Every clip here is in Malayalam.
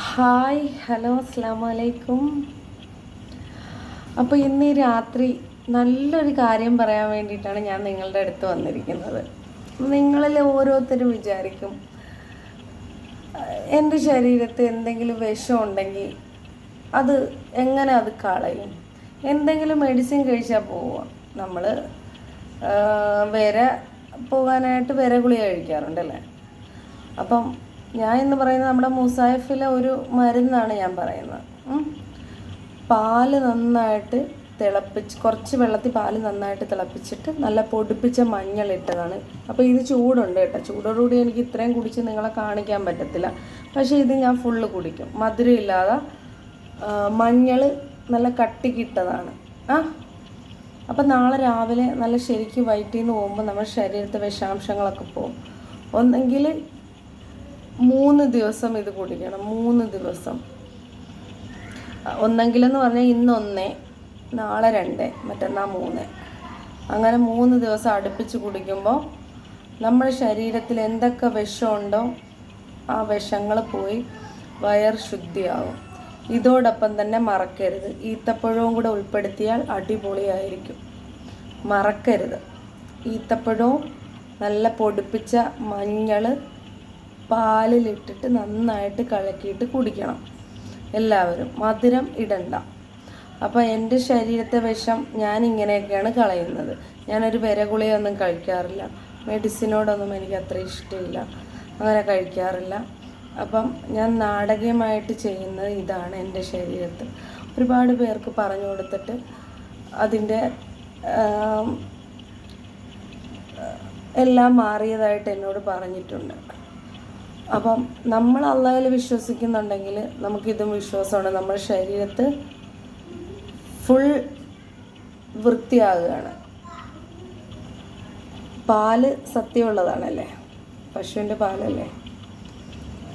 ഹായ് ഹലോ അസ്സാം വലൈക്കും അപ്പോൾ ഇന്ന് രാത്രി നല്ലൊരു കാര്യം പറയാൻ വേണ്ടിയിട്ടാണ് ഞാൻ നിങ്ങളുടെ അടുത്ത് വന്നിരിക്കുന്നത്. നിങ്ങളിൽ ഓരോരുത്തരും വിചാരിക്കും എന്റെ ശരീരത്ത് എന്തെങ്കിലും വിഷം ഉണ്ടെങ്കിൽ അത് എങ്ങനെ അത് കളയും? എന്തെങ്കിലും മെഡിസിൻ കഴിച്ചാൽ പോവുക. നമ്മൾ വിര പോകാനായിട്ട് വിര ഗുളിക കഴിക്കാറുണ്ടല്ലേ? അപ്പം ഞാൻ എന്ന് പറയുന്നത് നമ്മുടെ മുസായിഫിലെ ഒരു മരുന്നാണ് ഞാൻ പറയുന്നത്. പാൽ നന്നായിട്ട് തിളപ്പിച്ച് കുറച്ച് വെള്ളത്തിൽ പാൽ നന്നായിട്ട് തിളപ്പിച്ചിട്ട് നല്ല പൊടിപ്പിച്ച മഞ്ഞൾ ഇട്ടതാണ്. അപ്പോൾ ഇത് ചൂടുണ്ട് കേട്ടോ. ചൂടോടുകൂടി എനിക്ക് ഇത്രയും കുടിച്ച് നിങ്ങളെ കാണിക്കാൻ പറ്റത്തില്ല. പക്ഷേ ഇത് ഞാൻ ഫുള്ള് കുടിക്കും. മധുരം ഇല്ലാതെ മഞ്ഞൾ നല്ല കട്ടിക്കിട്ടതാണ് ആ. അപ്പം നാളെ രാവിലെ നല്ല ശരിക്കും വയറ്റിൽ നിന്ന് പോകുമ്പോൾ നമ്മുടെ ശരീരത്തെ വിഷാംശങ്ങളൊക്കെ പോകും. ഒന്നെങ്കിൽ മൂന്ന് ദിവസം ഇത് കുടിക്കണം മൂന്ന് ദിവസം. ഒന്നെങ്കിലെന്ന് പറഞ്ഞാൽ ഇന്ന് ഒന്നേ നാളെ രണ്ട് മറ്റന്നാൾ മൂന്ന്. അങ്ങനെ മൂന്ന് ദിവസം അടുപ്പിച്ച് കുടിക്കുമ്പോൾ നമ്മുടെ ശരീരത്തിൽ എന്തൊക്കെ വിഷമുണ്ടോ ആ വിഷങ്ങൾ പോയി വയർ ശുദ്ധിയാവും. ഇതോടൊപ്പം തന്നെ മറക്കരുത്. ഈത്തപ്പഴവും കൂടെ ഉൾപ്പെടുത്തിയാൽ അടിപൊളിയായിരിക്കും. മറക്കരുത്. ഈത്തപ്പഴവും നല്ല പൊടിപ്പിച്ച മഞ്ഞൾ പാലിലിട്ടിട്ട് നന്നായിട്ട് കലക്കിയിട്ട് കുടിക്കണം. എല്ലാവരും മധുരം ഇടണ്ട. അപ്പോൾ എന്റെ ശരീരത്തെ വിഷം ഞാൻ ഇങ്ങനെയൊക്കെയാണ് കളയുന്നത്. ഞാനൊരു വിരഗുളിയൊന്നും കഴിക്കാറില്ല. മെഡിസിനോടൊന്നും എനിക്ക് അത്ര ഇഷ്ടമില്ല. അങ്ങനെ കഴിക്കാറില്ല. അപ്പം ഞാൻ നാടകീയമായിട്ട് ചെയ്യുന്നത് ഇതാണ് എന്റെ ശരീരത്തിൽ. ഒരുപാട് പേർക്ക് പറഞ്ഞു കൊടുത്തിട്ട് അതിന്റെ എല്ലാം മാറിയതായിട്ട് എന്നോട് പറഞ്ഞിട്ടുണ്ട്. അപ്പം നമ്മൾ അള്ളാഹിൽ വിശ്വസിക്കുന്നുണ്ടെങ്കിൽ നമുക്കിതും വിശ്വാസമാണ്. നമ്മുടെ ശരീരത്ത് ഫുൾ വൃത്തിയാകുകയാണ്. പാൽ സത്യമുള്ളതാണല്ലേ? പശുവിന്റെ പാലല്ലേ?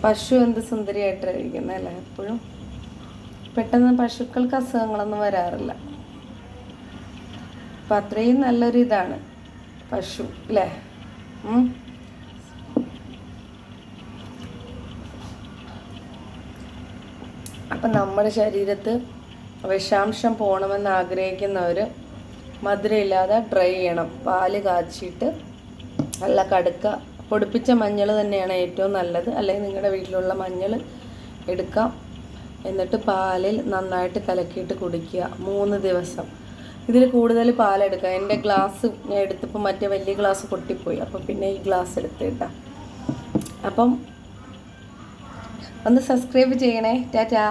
പശു എന്ത് സുന്ദരിയായിട്ടായിരിക്കുന്നത് അല്ലേ? എപ്പോഴും പെട്ടെന്ന് പശുക്കൾക്ക് അസുഖങ്ങളൊന്നും വരാറില്ല. അപ്പം അത്രയും നല്ലൊരു ഇതാണ് പശു അല്ലേ? അപ്പം നമ്മുടെ ശരീരത്ത് വിഷാംശം പോകണമെന്ന് ആഗ്രഹിക്കുന്നവർ മധുരമില്ലാതെ ഡ്രൈ ചെയ്യണം. പാൽ കാച്ചിയിട്ട് നല്ല കടുക്ക പൊടിപ്പിച്ച മഞ്ഞൾ തന്നെയാണ് ഏറ്റവും നല്ലത്. അല്ലെങ്കിൽ നിങ്ങളുടെ വീട്ടിലുള്ള മഞ്ഞൾ എടുക്കാം. എന്നിട്ട് പാലിൽ നന്നായിട്ട് കലക്കിയിട്ട് കുടിക്കുക. മൂന്ന് ദിവസം. ഇതിൽ കൂടുതൽ പാലെടുക്കുക എന്റെ ഗ്ലാസ് ഞാൻ എടുത്തപ്പോൾ മറ്റേ വലിയ ഗ്ലാസ് പൊട്ടിപ്പോയി. അപ്പോൾ പിന്നെ ഈ ഗ്ലാസ് എടുത്തിട്ടാണ് അപ്പം ഒന്ന് സബ്സ്ക്രൈബ് ചെയ്യണേ. ടാറ്റാ.